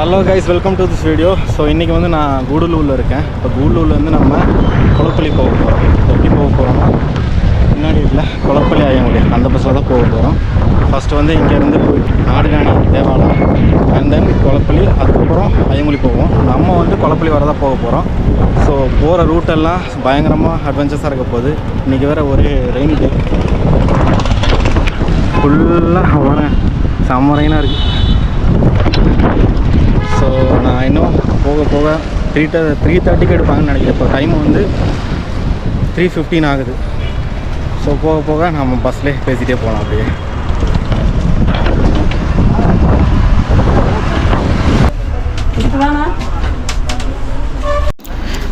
Hello guys welcome to this video so இன்றைக்கி வந்து நான் கூடலூரில் இருக்கேன். இப்போ கூடலூர்லேருந்து நம்ம குளப்பள்ளி போக போகிறோம் எப்படி போக போகிறோம்னா முன்னாடி இல்லை குளப்பள்ளி ஆயங்குடி அந்த பஸ்ஸில் தான் போக போகிறோம் ஃபஸ்ட்டு வந்து இங்கேருந்து போயிட்டு நாடுகாணி தேவாலயம் அண்ட் தென் குளப்பள்ளி அதுக்கப்புறம் ஐயங்குடி போவோம். நம்ம வந்து குளப்பள்ளி வர தான் போக போகிறோம் ஸோ போகிற ரூட்டெல்லாம் பயங்கரமாக அட்வென்ச்சர்ஸாக இருக்க போகுது. இன்றைக்கி வேறு ஒரு ரெயின் டே ஃபுல்லாக வரேன். செம்ம இருக்குது நான் இன்னும் போக போக த்ரீ த த்ரீ தேர்ட்டிக்கு எடுப்பாங்கன்னு நினைக்கிறேன். இப்போ டைம் வந்து த்ரீ ஃபிஃப்டீன் ஆகுது. ஸோ போக போக நம்ம பஸ்லேயே பேசிகிட்டே போகலாம் அப்படியே.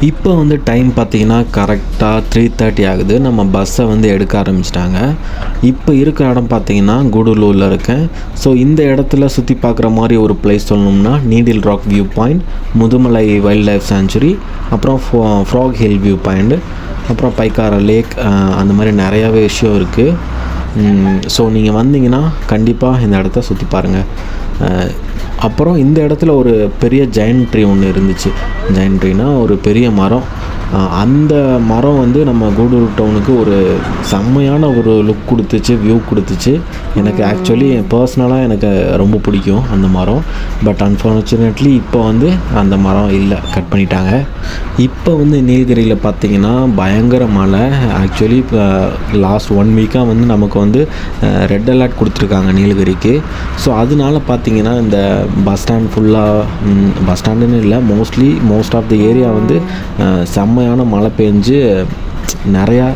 இப்போ வந்து டைம் பார்த்தீங்கன்னா கரெக்டாக த்ரீ தேர்ட்டி ஆகுது. நம்ம பஸ்ஸை வந்து எடுக்க ஆரம்பிச்சிட்டாங்க. இப்போ இருக்கிற இடம் பார்த்தீங்கன்னா கூடலூரில் இருக்கேன் ஸோ இந்த இடத்துல சுற்றி பார்க்குற மாதிரி ஒரு பிளேஸ் சொல்லணும்னா needle rock view point Mudumalai wild life sanctuary அப்புறம் ஃப்ராக் ஹில் வியூ பாயிண்ட் அப்புறம் பைக்கார லேக் அந்த மாதிரி நிறையாவே விஷயம் இருக்குது ஸோ நீங்கள் வந்தீங்கன்னா கண்டிப்பாக இந்த இடத்த சுற்றி பாருங்கள் அப்புறம் இந்த இடத்துல ஒரு பெரிய ஜெயின் ட்ரீ ஒன்று இருந்துச்சு. ஜெயின் ட்ரீனா ஒரு பெரிய மரம். அந்த மரம் வந்து நம்ம கூடூர் டவுனுக்கு ஒரு செம்மையான ஒரு லுக் கொடுத்துச்சு வியூ கொடுத்துச்சு. எனக்கு ஆக்சுவலி பர்சனலாக எனக்கு ரொம்ப பிடிக்கும் அந்த மரம். பட் அன்ஃபார்ச்சுனேட்லி இப்போ வந்து அந்த மரம் இல்லை கட் பண்ணிட்டாங்க. இப்போ வந்து நீலகிரியில் பார்த்தீங்கன்னா பயங்கர மழை. ஆக்சுவலி இப்போ லாஸ்ட் ஒன் வீக்காக வந்து நமக்கு வந்து ரெட் அலர்ட் கொடுத்துருக்காங்க நீலகிரிக்கு. ஸோ அதனால பார்த்தீங்கன்னா இந்த பஸ் ஸ்டாண்ட் ஃபுல்லாக பஸ் ஸ்டாண்டுன்னு இல்லை mostly most of the area வந்து அஹ், செம்மையான மழை பெஞ்சு நிறையா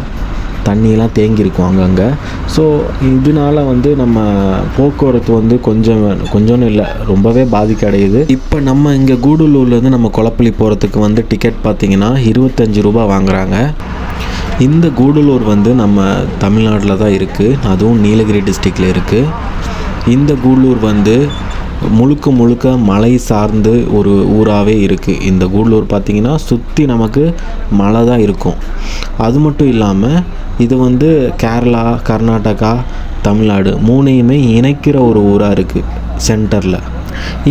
தண்ணியெல்லாம் தேங்கியிருக்கும் அங்கங்கே ஸோ இதனால வந்து நம்ம போக்குவரத்து வந்து கொஞ்சம் கொஞ்சம்னு இல்லை ரொம்பவே பாதிக்க அடையுது இப்போ நம்ம இங்கே கூடலூர்லேருந்து நம்ம குளப்பள்ளி போகிறதுக்கு வந்து டிக்கெட் பார்த்திங்கன்னா இருபத்தஞ்சி ரூபா வாங்குறாங்க. இந்த கூடலூர் வந்து நம்ம தமிழ்நாட்டில் தான் இருக்குது அதுவும் நீலகிரி டிஸ்ட்ரிக்டில் இருக்குது இந்த கூடலூர் வந்து முழுக்க முழுக்க மலை சார்ந்து ஒரு ஊராகவே இருக்குது இந்த கூடலூர் பார்த்திங்கன்னா சுற்றி நமக்கு மலை தான் இருக்கும். அது மட்டும் இல்லாமல் இது வந்து கேரளா கர்நாடகா தமிழ்நாடு மூணையுமே இணைக்கிற ஒரு ஊராக இருக்குது சென்டரில்.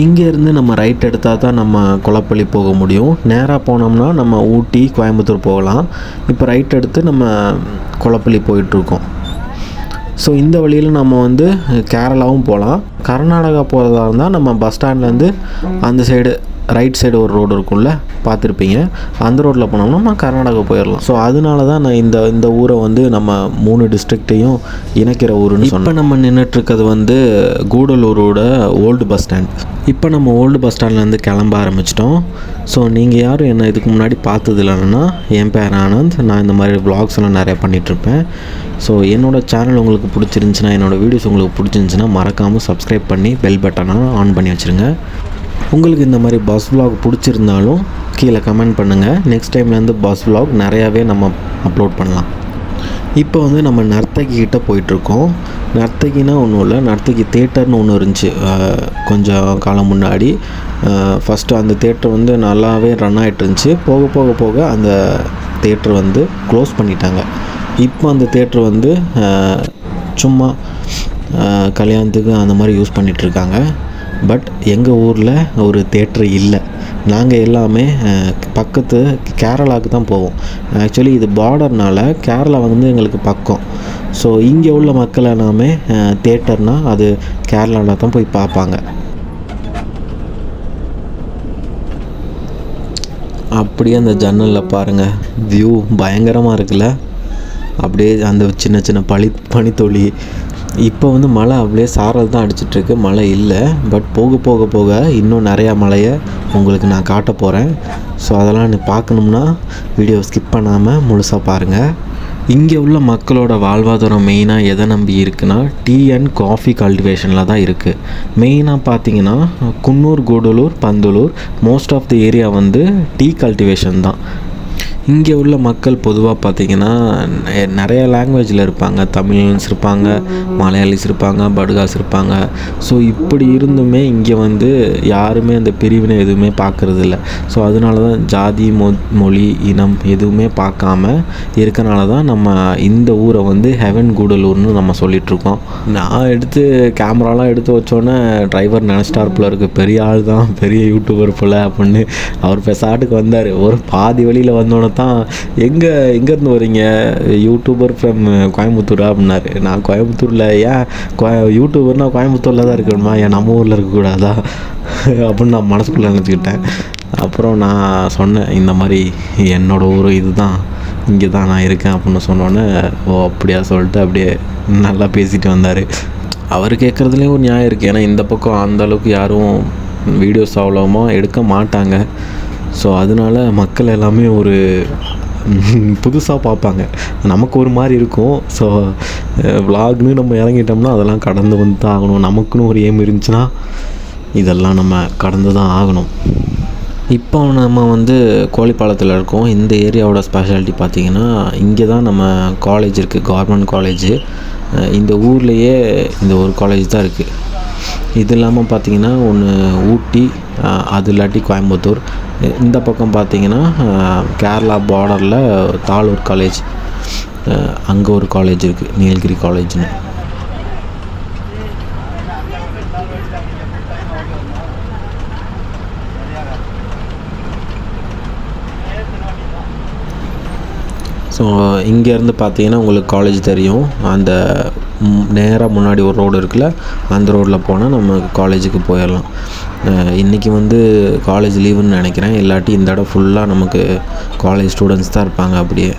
இங்கேருந்து நம்ம ரைட் எடுத்தால் தான் நம்ம குளப்பள்ளி போக முடியும். நேராக போனோம்னா நம்ம ஊட்டி கோயம்புத்தூர் போகலாம். இப்போ ரைட் எடுத்து நம்ம குளப்பள்ளி போயிட்டுருக்கோம் ஸோ இந்த வழியில் நம்ம வந்து கேரளாவும் போகலாம் கர்நாடகா போகிறதா இருந்தால் நம்ம பஸ் ஸ்டாண்ட்லேருந்து அந்த சைடு ரைட் சைடு ஒரு ரோடு இருக்கும்ல பார்த்துருப்பீங்க. அந்த ரோட்டில் போனோம்னா நம்ம கர்நாடகா போயிடலாம் ஸோ அதனால தான் நான் இந்த இந்த ஊரை வந்து நம்ம மூணு டிஸ்ட்ரிக்ட்டையும் இணைக்கிற ஊருன்னு சொன்னேன். இப்போ நம்ம நின்றுட்டுருக்கிறது வந்து கூடலூரோட ஓல்டு பஸ் ஸ்டாண்ட் இப்போ நம்ம ஓல்டு பஸ் ஸ்டாண்ட்லேருந்து கிளம்ப ஆரம்பிச்சிட்டோம். ஸோ நீங்கள் யாரும் என்ன இதுக்கு முன்னாடி பார்த்தது இல்லைன்னா என் பேர் ஆனந்த். நான் இந்த மாதிரி vlogs எல்லாம் நிறைய பண்ணிகிட்ருப்பேன் ஸோ என்னோடய சேனல் உங்களுக்கு பிடிச்சிருந்துச்சின்னா என்னோடய வீடியோஸ் உங்களுக்கு பிடிச்சிருந்துச்சின்னா மறக்காமல் சப்ஸ்கிரைப் பண்ணி பெல் பட்டனாக ஆன் பண்ணி வச்சுருங்க. உங்களுக்கு இந்த மாதிரி பஸ் விலாக் பிடிச்சிருந்தாலும் கீழே கமெண்ட் பண்ணுங்கள் நெக்ஸ்ட் டைம்லேருந்து பஸ் விலாக் நிறையாவே நம்ம அப்லோட் பண்ணலாம். இப்போ வந்து நம்ம நர்த்தகி கிட்டே போயிட்டுருக்கோம். நர்த்தகினா ஒன்றும் இல்லை நர்த்தகி தேட்டர்னு ஒன்று இருந்துச்சு. கொஞ்சம் காலம் முன்னாடி. ஃபஸ்ட்டு அந்த தேட்டர் வந்து நல்லாவே ரன் ஆகிட்டு இருந்துச்சு. போக போக போக அந்த தேட்டர் வந்து க்ளோஸ் பண்ணிட்டாங்க. இப்போ அந்த தேட்ரு வந்து சும்மா கல்யாணத்துக்கு அந்த மாதிரி யூஸ் பண்ணிகிட்ருக்காங்க பட் எங்கள் ஊரில் ஒரு தேட்ரு இல்லை. நாங்கள் எல்லாமே பக்கத்து கேரளாவுக்கு தான் போவோம். ஆக்சுவலி இது பார்டர்னால கேரளா வந்து எங்களுக்கு பக்கம். ஸோ இங்கே உள்ள மக்கள் எல்லாமே தேட்டர்னால் அது கேரளாவில் தான் போய் பார்ப்பாங்க. அப்படியே அந்த ஜன்னலில் பாருங்கள் வியூ பயங்கரமாக இருக்குல்ல. அப்படியே அந்த சின்ன சின்ன பனி பனித்துளி இப்போ வந்து மழை அப்படியே சாரல் தான் அடிச்சிட்ருக்கு. மழை இல்லை. பட் போக போக போக இன்னும் நிறையா மழையை உங்களுக்கு நான் காட்ட போகிறேன் ஸோ அதெல்லாம் நீ பார்க்கணும்னா வீடியோ ஸ்கிப் பண்ணாமல் முழுசாக பாருங்கள் இங்கே உள்ள மக்களோட வாழ்வாதாரம் மெயினாக எதை நம்பி இருக்குன்னா டீ அண்ட் காஃபி கல்டிவேஷனில் தான் இருக்குது மெயினாக பார்த்தீங்கன்னா Coonoor Gudalur Pandalur most of the area வந்து டீ கல்டிவேஷன் தான். இங்கே உள்ள மக்கள் பொதுவாக பார்த்தீங்கன்னா நிறைய லாங்குவேஜில் இருப்பாங்க. தமிழன்ஸ் இருப்பாங்க மலையாளிஸ் இருப்பாங்க படுகாஸ் இருப்பாங்க. ஸோ இப்படி இருந்துமே இங்கே வந்து யாருமே அந்த பிரிவினை எதுவுமே பார்க்குறது இல்லை ஸோ அதனால தான் ஜாதி மொ மொழி இனம் எதுவுமே பார்க்காம இருக்கனால தான் நம்ம இந்த ஊரை வந்து ஹெவன் கூடலூர்னு நம்ம சொல்லிகிட்ருக்கோம் நான் எடுத்து கேமராலாம் எடுத்து வச்சோன்னே டிரைவர் நினச்சிட்டாருப்புல இருக்குது பெரிய ஆள் தான் பெரிய யூடியூபர் போல் அப்படின்னு அவர் பெசாட்டுக்கு வந்தார். ஒரு பாதி வழியில் வந்தோடனே தான் எங்கே எங்கேருந்து வரீங்க? யூடியூபர் ஃப்ரம் கோயம்புத்தூரா? அப்படின்னாரு. நான் கோயம்புத்தூரில் ஏன் கோய யூடியூபர்னா கோயம்புத்தூரில் தான் இருக்கணுமா? ஏன் நம்ம ஊரில் இருக்கக்கூடாதா? அப்படின்னு நான் மனசுக்குள்ளே நினச்சிக்கிட்டேன். அப்புறம் நான் சொன்னேன் இந்த மாதிரி என்னோட ஊர் இதுதான். இங்கே தான் நான் இருக்கேன் அப்படின்னு சொன்னோன்னே ஓ அப்படியா சொல்லிட்டு அப்படியே நல்லா பேசிட்டு வந்தார். அவர் கேட்குறதுலேயும் ஒரு நியாயம் இருக்குது ஏன்னா இந்த பக்கம் அந்தளவுக்கு யாரும் வீடியோஸ் அவ்வளோமா எடுக்க மாட்டாங்க. ஸோ அதனால மக்கள் எல்லாமே ஒரு புதுசாக பார்ப்பாங்க. நமக்கு ஒரு மாதிரி இருக்கும். ஸோ விலாக்னு நம்ம இறங்கிட்டோம்னா அதெல்லாம் கடந்து வந்து தான் ஆகணும். நமக்குன்னு ஒரு ஏம் இருந்துச்சுன்னா இதெல்லாம் நம்ம கடந்து தான் ஆகணும். இப்போ நம்ம வந்து கோழிப்பாளத்தில் இருக்கோம். இந்த ஏரியாவோட ஸ்பெஷாலிட்டி பார்த்திங்கன்னா இங்கே தான் நம்ம காலேஜ் இருக்குது கவர்மெண்ட் காலேஜு இந்த ஊர்லேயே இந்த ஒரு காலேஜ் தான் இருக்குது இது இல்லாமல் பார்த்தீங்கன்னா ஒன்று ஊட்டி அது இல்லாட்டி கோயம்புத்தூர். இந்த பக்கம் பார்த்தீங்கன்னா கேரளா பார்டரில் தாளூர் காலேஜ் அங்கே ஒரு காலேஜ் இருக்குது நீலகிரி காலேஜ்னு ஸோ இங்கேருந்து பார்த்தீங்கன்னா உங்களுக்கு காலேஜ் தெரியும். அந்த நேராக முன்னாடி ஒரு ரோடு இருக்குல்ல அந்த ரோட்டில் போனால் நம்ம காலேஜுக்கு போயிடலாம் இன்றைக்கி வந்து காலேஜ் லீவுன்னு நினைக்கிறேன். இல்லாட்டி இந்த இடம் ஃபுல்லாக நமக்கு காலேஜ் ஸ்டூடெண்ட்ஸ் தான் இருப்பாங்க அப்படியே.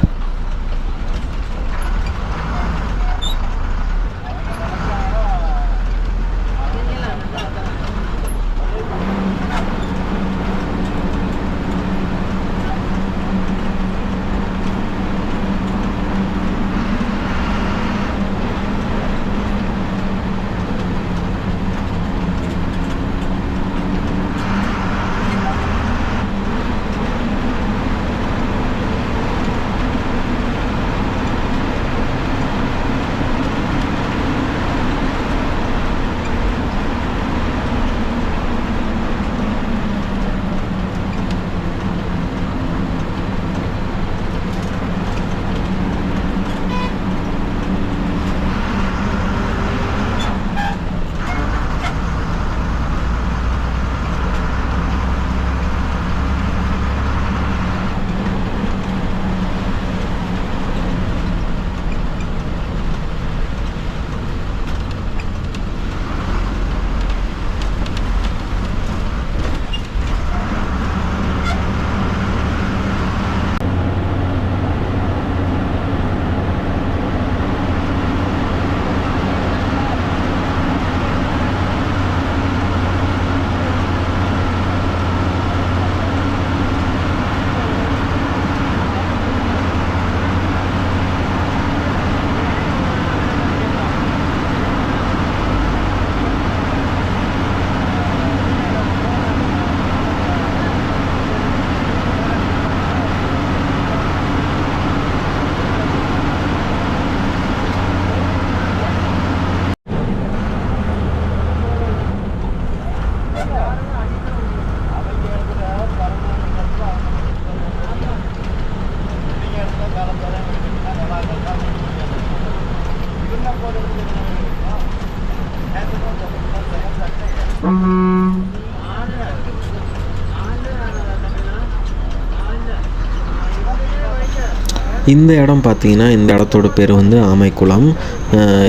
இந்த இடம் பார்த்தீங்கன்னா இந்த இடத்தோட பேர் வந்து ஆமைக்குளம்.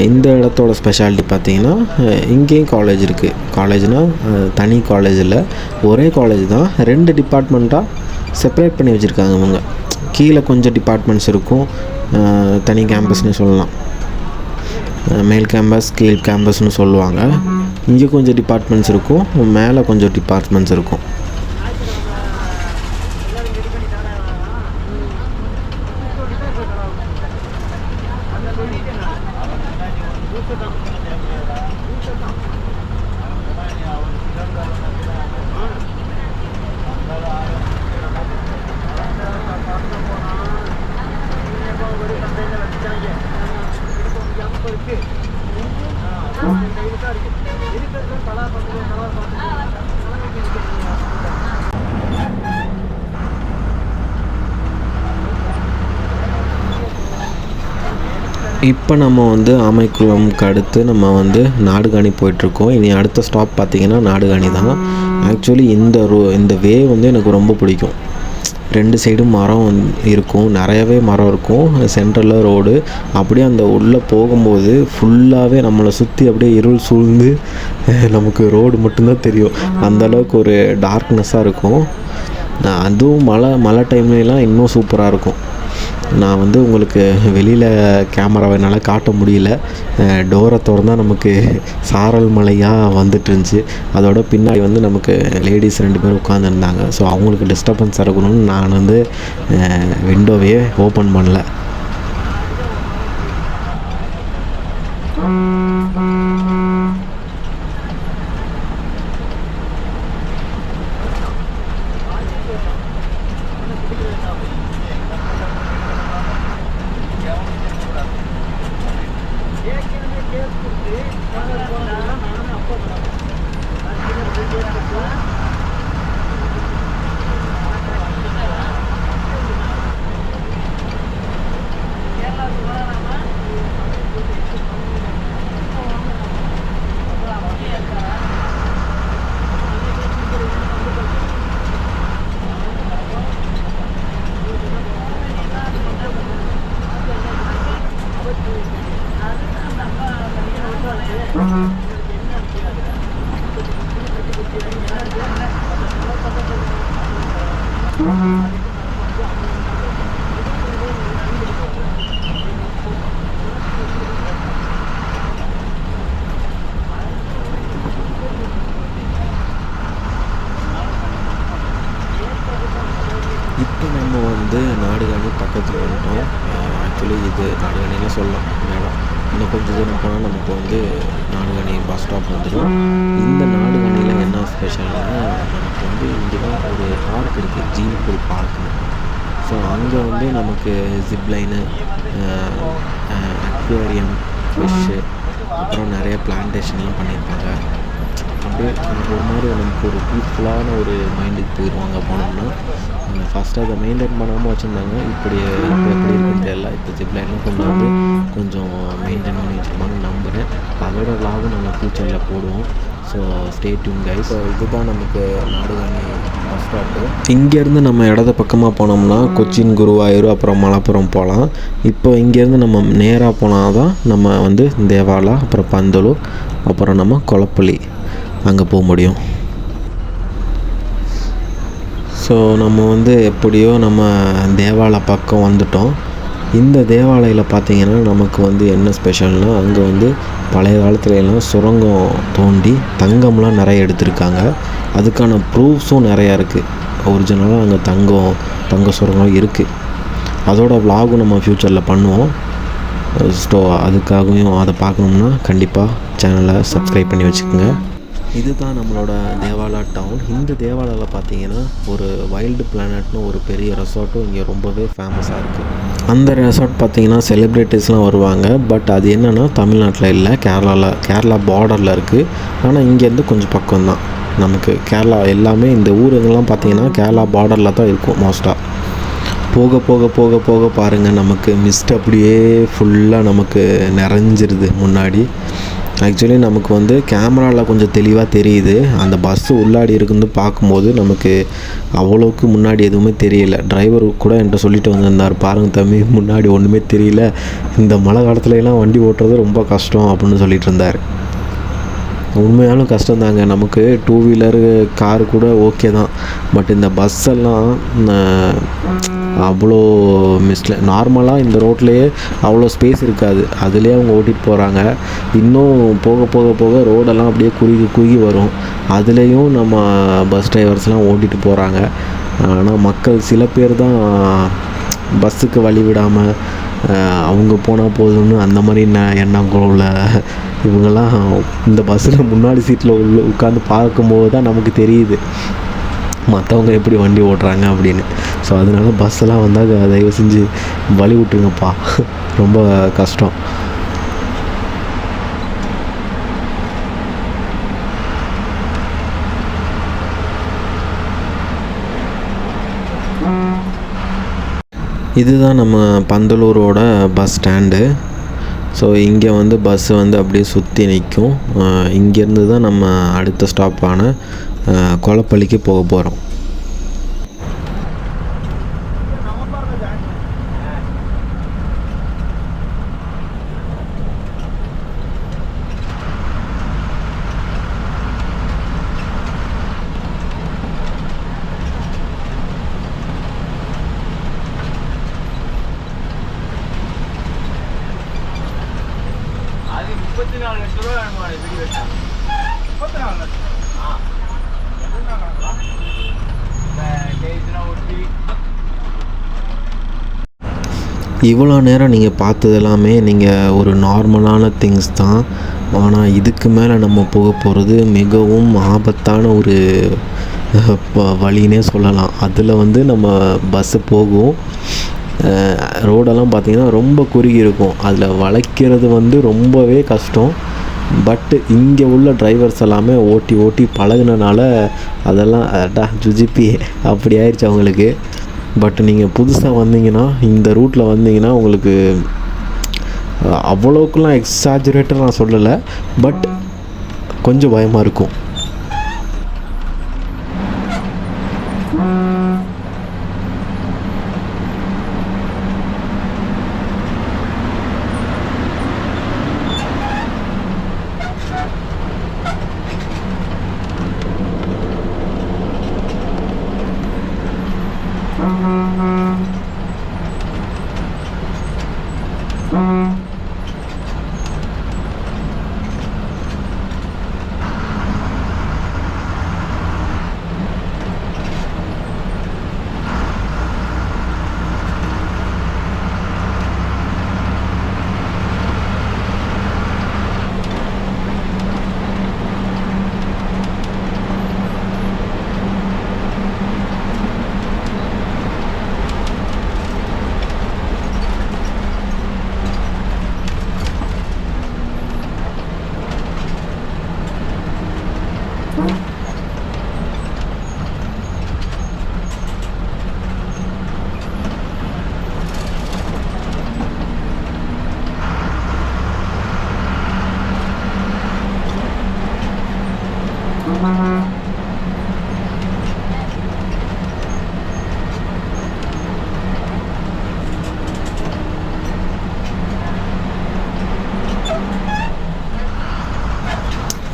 இந்த இடத்தோட ஸ்பெஷாலிட்டி பார்த்தீங்கன்னா இங்கேயும் காலேஜ் இருக்குது காலேஜ்னால் தனி காலேஜ் இல்லை. ஒரே காலேஜ் தான். ரெண்டு டிபார்ட்மெண்ட்டாக செப்பரேட் பண்ணி வச்சுருக்காங்க இவங்க. கீழே கொஞ்சம் டிபார்ட்மெண்ட்ஸ் இருக்கும். தனி கேம்பஸ்னு சொல்லலாம். மேல் கேம்பஸ் கீழ் கேம்பஸ்னு சொல்லுவாங்க. இங்கே கொஞ்சம் டிபார்ட்மெண்ட்ஸ் இருக்கும் மேலே கொஞ்சம் டிபார்ட்மெண்ட்ஸ் இருக்கும் Thank you. இப்போ நம்ம வந்து ஆமைக்குளம்க்கு அடுத்து நம்ம வந்து நாடுகாணி போயிட்டுருக்கோம். இனி அடுத்த ஸ்டாப் பார்த்திங்கன்னா நாடுகாணி தான். ஆக்சுவலி இந்த ரோ இந்த வே வந்து எனக்கு ரொம்ப பிடிக்கும். ரெண்டு சைடும் மரம் வந்து இருக்கும். நிறையவே மரம் இருக்கும். சென்டரில் ரோடு அப்படியே அந்த உள்ளே போகும்போது ஃபுல்லாகவே நம்மளை சுற்றி அப்படியே இருள் சூழ்ந்து நமக்கு ரோடு மட்டும்தான் தெரியும். அந்த அளவுக்கு ஒரு டார்க்னஸ்ஸாக இருக்கும். அதுவும் மழை மழை டைம்லலாம் இன்னும் சூப்பராக இருக்கும். நான் வந்து உங்களுக்கு வெளியில் கேமராவை என்னால் காட்ட முடியல. டோரை திறந்தால் நமக்கு சாரல் மலையாக வந்துட்டு இருந்துச்சு. அதோட பின்னாடி வந்து நமக்கு லேடிஸ் ரெண்டு பேரும் உட்காந்துருந்தாங்க ஸோ அவங்களுக்கு டிஸ்டர்பன்ஸ் இருக்கணும்னு நான் வந்து விண்டோவையே ஓப்பன் பண்ணல. இப்போ நம்ம வந்து நாடுகாணி பக்கத்தில் வந்துட்டோம் ஆக்சுவலி இது நாடுகாணியில் சொல்லலாம் வேணாம் இன்னும் கொஞ்சம் தூரம் போனால் நமக்கு வந்து நாடுகாணி பஸ் ஸ்டாப் வந்துடும் இந்த நாடுகாணியில் என்ன ஸ்பெஷல்னா நமக்கு வந்து இங்கே தான் ஒரு பார்க் இருக்குது ஜீன் பூல் பார்க்கு ஸோ அங்கே வந்து நமக்கு ஜிப்லைனு அக்வேரியம் ஃபிஷ்ஷு அப்புறம் நிறைய பிளான்டேஷன்லாம் பண்ணியிருப்பாங்க அப்படியே நமக்கு ஒரு மாதிரி நமக்கு ஒரு பீஸ்ஃபுல்லான ஒரு மைண்டுக்கு போயிடுவாங்க போனோம்னா ஃபஸ்ட்டு அதை மெயின்டைன் பண்ணாமல் வச்சுருந்தாங்க. இப்படி இப்போ எப்படி இருக்குன்னு தெரியல. இப்போ ஜிப்லைன்லாம் கொண்டு வந்து கொஞ்சம் மெயின்டைன் பண்ணி வச்சுருப்பாங்க நம்புகிறேன் அதோட லாபம் நம்ம ஃப்யூச்சரில் போடுவோம். So stay tuned guys so இதுதான் நமக்கு நாடுகாணி பஸ் ஸ்டாப்பு இங்கேருந்து நம்ம இடது பக்கமாக போனோம்னா கொச்சின் குருவாயூர் அப்புறம் மலப்புரம் போகலாம் இப்போ இங்கேருந்து நம்ம நேராக போனால் தான் நம்ம வந்து தேவாலா அப்புறம் பந்தலூர் அப்புறம் நம்ம கொளப்பள்ளி அங்கே போக முடியும். ஸோ நம்ம வந்து எப்படியோ நம்ம தேவாலா பக்கம் வந்துட்டோம். இந்த தேவாலயில் பார்த்தீங்கன்னா நமக்கு வந்து என்ன ஸ்பெஷல்னால் அங்கே வந்து பழைய காலத்துல எல்லாம் சுரங்கம் தோண்டி தங்கம்லாம் நிறைய எடுத்திருக்காங்க. அதுக்கான ப்ரூஃப்ஸும் நிறையா இருக்குது ஒரிஜினலாக அங்கே தங்கம் தங்க சுரங்கம் இருக்குது அதோட விலாகும் நம்ம ஃப்யூச்சரில் பண்ணுவோம். ஸோ அதுக்காகவும் அதை பார்க்கணும்னா கண்டிப்பாக சேனலை சப்ஸ்கிரைப் பண்ணி வச்சுக்கோங்க. இதுதான் நம்மளோட தேவாலா டவுன் இந்த தேவாலாவில் பார்த்தீங்கன்னா ஒரு வைல்டு பிளானட்னு ஒரு பெரிய ரெசார்ட்டும் இங்கே ரொம்பவே ஃபேமஸாக இருக்குது அந்த ரெசார்ட் பார்த்தீங்கன்னா செலிப்ரிட்டிஸ்லாம் வருவாங்க. பட் அது என்னென்னா தமிழ்நாட்டில் இல்லை. கேரளாவில் கேரளா பார்டரில் இருக்குது ஆனால் இங்கேருந்து கொஞ்சம் பக்கம் தான் நமக்கு கேரளா எல்லாமே இந்த ஊருங்கெல்லாம் பார்த்தீங்கன்னா கேரளா பார்டரில் தான் இருக்கும் மோஸ்ட்டாக போக போக போக போக பாருங்கள் நமக்கு மிஸ்ட் அப்படியே ஃபுல்லாக நமக்கு நிறைஞ்சிருது முன்னாடி. ஆக்சுவலி நமக்கு வந்து கேமராவில் கொஞ்சம் தெளிவாக தெரியுது. அந்த பஸ்ஸு உள்ளாடி இருக்குன்னு பார்க்கும்போது நமக்கு அவ்வளோக்கு முன்னாடி எதுவுமே தெரியல. டிரைவர் கூட என்கிட்ட சொல்லிட்டு வந்திருந்தார். பாருங்க தம்பி முன்னாடி ஒன்றுமே தெரியல. இந்த மழை காலத்துலலாம் வண்டி ஓட்டுறது ரொம்ப கஷ்டம் அப்படின்னு சொல்லிட்டு இருந்தார். உண்மையாலும் கஷ்டம்தாங்க. நமக்கு டூ வீலரு கார் கூட ஓகே தான். பட் இந்த பஸ்ஸெல்லாம் அவ்வளோ மிஸ்ல நார்மலாக இந்த ரோட்லேயே அவ்வளோ ஸ்பேஸ் இருக்காது. அதுலேயே அவங்க ஓட்டிகிட்டு போகிறாங்க இன்னும் போக போக போக ரோடெல்லாம் அப்படியே குறுகி குறுகி வரும். அதுலேயும் நம்ம பஸ் டிரைவர்ஸ்லாம் ஓட்டிகிட்டு போகிறாங்க ஆனால் மக்கள் சில பேர் தான் பஸ்ஸுக்கு வழி விடாமல் அவங்க போனால் போதும்னு அந்த மாதிரி என்ன எண்ணம் உள்ள இவங்கெல்லாம் இந்த பஸ்ஸில் முன்னாடி சீட்டில் உள்ள உட்காந்து பார்க்கும்போது தான் நமக்கு தெரியுது. மற்றவங்க எப்படி வண்டி ஓட்டுறாங்க அப்படின்னு. ஸோ அதனால பஸ்ஸெல்லாம் வந்தால் தயவு செஞ்சு வழி விட்டுருங்கப்பா. ரொம்ப கஷ்டம். இதுதான் நம்ம பந்தலூரோட பஸ் ஸ்டாண்டு ஸோ இங்கே வந்து பஸ்ஸு வந்து அப்படியே சுற்றி நிற்கும் இங்கேருந்து தான் நம்ம அடுத்த ஸ்டாப்பான கொலப்பள்ளிக்கு போக போகிறோம் அது முப்பத்தி நாலு லட்சம் ரூபா வேணுமா வீடு கட்ட முப்பத்தி நாலு லட்சம். ஆ. கேஜ்லாம் ஒட்டி இவ்வளோ நேரம் நீங்கள் பார்த்தது எல்லாமே நீங்கள் ஒரு நார்மலான திங்ஸ் தான். ஆனால் இதுக்கு மேலே நம்ம போக போகிறது மிகவும் ஆபத்தான ஒரு அஹ், ப- வழினே சொல்லலாம். அதில் வந்து நம்ம பஸ்ஸு போகும். ரோடெல்லாம் பார்த்திங்கன்னா ரொம்ப குறுகி இருக்கும். அதில் வளைக்கிறது வந்து ரொம்பவே கஷ்டம். பட்டு இங்கே உள்ள டிரைவர்ஸ் எல்லாமே ஓட்டி ஓட்டி பழகுனனால அதெல்லாம் அடா ஜுஜிபி அப்படி ஆயிடுச்சு அவங்களுக்கு. பட் நீங்கள் புதுசாக வந்தீங்கன்னா இந்த ரூட்டில் வந்தீங்கன்னா உங்களுக்கு அவ்வளோக்குலாம் எக்ஸாஜுரேட்டாக நான் சொல்லலை. பட் கொஞ்சம் பயமாக இருக்கும்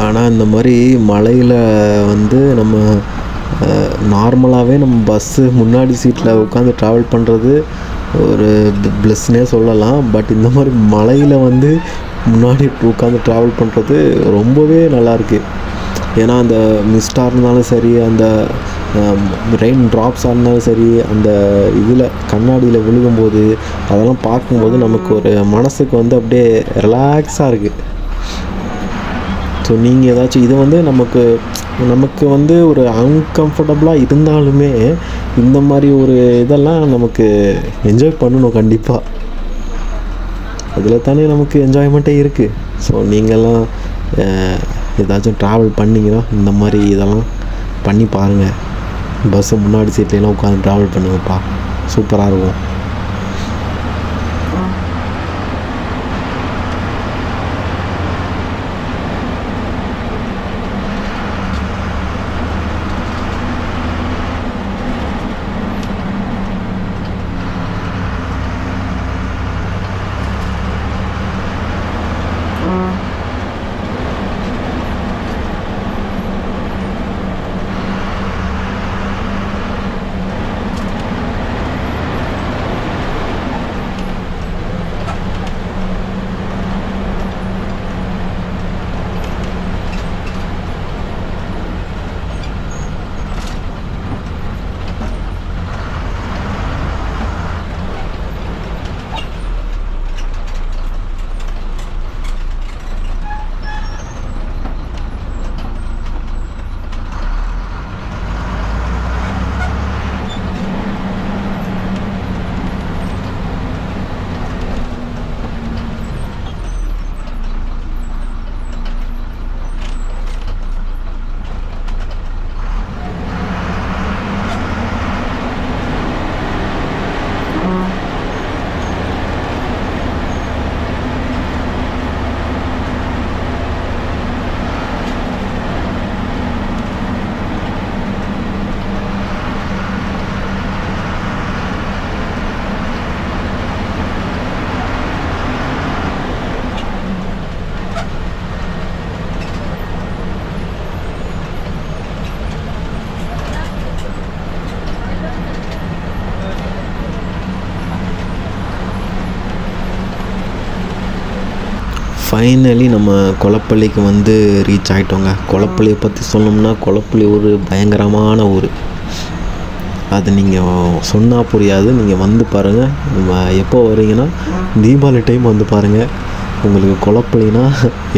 ஆனால் இந்த மாதிரி மலையில் வந்து நம்ம நார்மலாகவே நம்ம பஸ்ஸு முன்னாடி சீட்டில் உட்காந்து ட்ராவல் பண்ணுறது ஒரு ப்ளஸ்னே சொல்லலாம். பட் இந்த மாதிரி மலையில் வந்து முன்னாடி உட்காந்து ட்ராவல் பண்ணுறது ரொம்பவே நல்லாயிருக்கு ஏன்னா அந்த மிஸ்டாக இருந்தாலும் சரி அந்த ரெயின் ட்ராப்ஸாக இருந்தாலும் சரி அந்த இதில் கண்ணாடியில் விழுகும்போது அதெல்லாம் பார்க்கும்போது நமக்கு ஒரு மனசுக்கு வந்து அப்படியே ரிலாக்ஸாக இருக்குது ஸோ நீங்கள் ஏதாச்சும் இது வந்து நமக்கு நமக்கு வந்து ஒரு அன்கம்ஃபர்டபுளாக இருந்தாலுமே இந்த மாதிரி ஒரு இதெல்லாம் நமக்கு என்ஜாய் பண்ணணும் கண்டிப்பாக அதில் தானே நமக்கு என்ஜாய்மெண்ட்டே இருக்குது ஸோ நீங்கள்லாம் ஏதாச்சும் ட்ராவல் பண்ணிங்கன்னா இந்த மாதிரி இதெல்லாம் பண்ணி பாருங்கள் பஸ்ஸு முன்னாடி சீட்லலாம் உட்காந்து ட்ராவல் பண்ணுங்கப்பா. சூப்பராக இருக்கும். ஃபைனலி நம்ம குளப்பள்ளிக்கு வந்து ரீச் ஆகிட்டோங்க கொளப்பள்ளியை பற்றி சொல்லணும்னா கொளப்பள்ளி ஒரு பயங்கரமான ஊர். அது நீங்கள் சொன்னால் புரியாது. நீங்கள் வந்து பாருங்கள் நம்ம எப்போ வரீங்கன்னா தீபாவளி டைம் வந்து பாருங்கள் உங்களுக்கு கொளப்பள்ளினா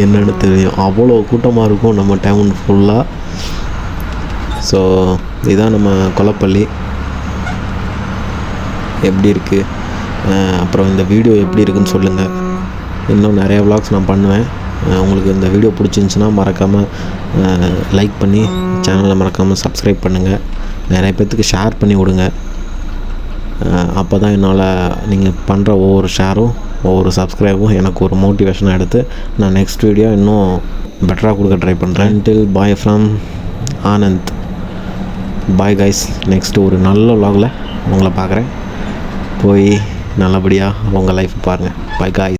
என்னென்னு தெரியும். அவ்வளோ கூட்டமாக இருக்கும் நம்ம டவுன் ஃபுல்லாக ஸோ இதுதான் நம்ம கொளப்பள்ளி எப்படி இருக்குது அப்புறம் இந்த வீடியோ எப்படி இருக்குன்னு சொல்லுங்கள் இன்னும் நிறைய vlogs நான் பண்ணுவேன். உங்களுக்கு இந்த வீடியோ பிடிச்சிருந்துச்சின்னா மறக்காமல் லைக் பண்ணி சேனலை மறக்காமல் சப்ஸ்கிரைப் பண்ணுங்கள் நிறைய பேர்த்துக்கு ஷேர் பண்ணி விடுங்க. அப்போ தான் என்னால் நீங்கள் பண்ணுற ஒவ்வொரு ஷேரும் ஒவ்வொரு சப்ஸ்கிரைபும் எனக்கு ஒரு மோட்டிவேஷனாக எடுத்து நான் நெக்ஸ்ட் வீடியோ இன்னும் பெட்டராக கொடுக்க ட்ரை பண்ணுறேன் till bye from Anand. Bye guys next ஒரு நல்ல விலாகில் உங்களை பார்க்குறேன். போய் நல்லபடியாக உங்கள் லைஃப் பாருங்கள் பாய் காய்